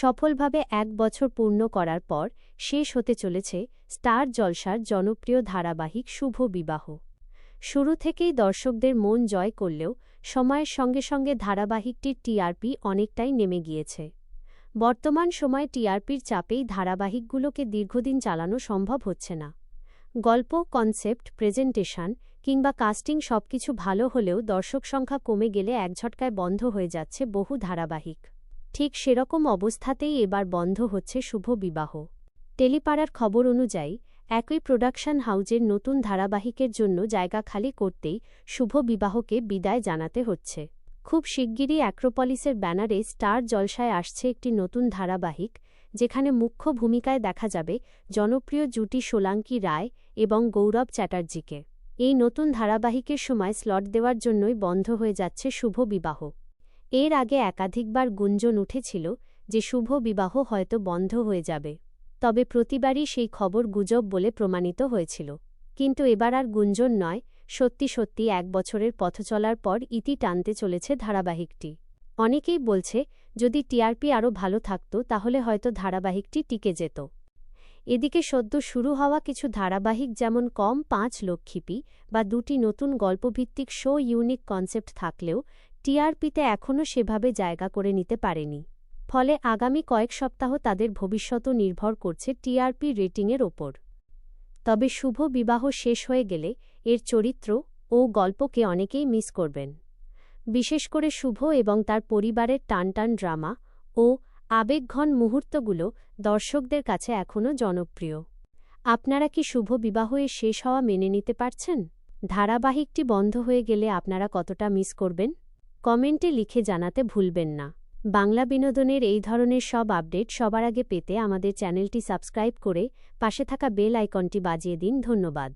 সফলভাবে এক বছর পূর্ণ করার পর শেষ হতে চলেছে স্টার জলসার জনপ্রিয় ধারাবাহিক শুভ বিবাহ। শুরু থেকেই দর্শকদের মন জয় করলেও সময়ের সঙ্গে সঙ্গে ধারাবাহিকটির টিআরপি অনেকটাই নেমে গিয়েছে। বর্তমান সময়ে টিআরপির চাপেই ধারাবাহিকগুলোকে দীর্ঘদিন চালানো সম্ভব হচ্ছে না। গল্প, কনসেপ্ট, প্রেজেন্টেশন কিংবা কাস্টিং সবকিছু ভালো হলেও দর্শক সংখ্যা কমে গেলে একঝটকায় বন্ধ হয়ে যাচ্ছে বহু ধারাবাহিক। ঠিক সেরকম অবস্থাতেই এবার বন্ধ হচ্ছে শুভ বিবাহ। টেলিপাড়ার খবর অনুযায়ী, একই প্রোডাকশন হাউজের নতুন ধারাবাহিকের জন্য জায়গা খালি করতেই শুভ বিবাহকে বিদায় জানাতে হচ্ছে। খুব শিগগিরই অ্যাক্রোপলিসের ব্যানারে স্টার জলসায় আসছে একটি নতুন ধারাবাহিক, যেখানে মুখ্য ভূমিকায় দেখা যাবে জনপ্রিয় জুটি সোলাঙ্কি রায় এবং গৌরব চ্যাটার্জিকে। এই নতুন ধারাবাহিকের সময় স্লট দেওয়ার জন্যই বন্ধ হয়ে যাচ্ছে শুভ বিবাহ। এর আগে একাধিকবার গুঞ্জন উঠেছিল যে শুভ বিবাহ হয়তো বন্ধ হয়ে যাবে। তবে প্রতিবারই সেই খবর গুজব বলে প্রমাণিত হয়েছিল। কিন্তু এবার আর গুঞ্জন নয়, সত্যি সত্যি এক বছরের পথ চলার পর ইতি টানতে চলেছে ধারাবাহিকটি। অনেকেই বলছে, যদি টিআরপি আরও ভালো থাকত, তাহলে হয়তো ধারাবাহিকটি টিকে যেত। এদিকে সদ্য শুরু হওয়া কিছু ধারাবাহিক যেমন কম পাঁচ লক্ষিপি বা দুটি নতুন গল্পভিত্তিক শো ইউনিক কনসেপ্ট থাকলেও টিআরপিতে এখনও সেভাবে জায়গা করে নিতে পারেনি। ফলে আগামী কয়েক সপ্তাহ তাদের ভবিষ্যতও নির্ভর করছে টিআরপি রেটিংয়ের ওপর। তবে শুভ বিবাহ শেষ হয়ে গেলে এর চরিত্র ও গল্পকে অনেকেই মিস করবেন। বিশেষ করে শুভ এবং তার পরিবারের টানটান ড্রামা ও আবেগঘন মুহূর্তগুলো দর্শকদের কাছে এখনও জনপ্রিয়। আপনারা কি শুভ বিবাহ বিবাহে শেষ হওয়া মেনে নিতে পারছেন? ধারাবাহিকটি বন্ধ হয়ে গেলে আপনারা কতটা মিস করবেন? কমেন্টে লিখে জানাতে ভুলবেন না। বাংলা বিনোদনের এই ধরনের সব আপডেট সবার আগে পেতে আমাদের চ্যানেলটি সাবস্ক্রাইব করে পাশে থাকা বেল আইকনটি বাজিয়ে দিন। ধন্যবাদ।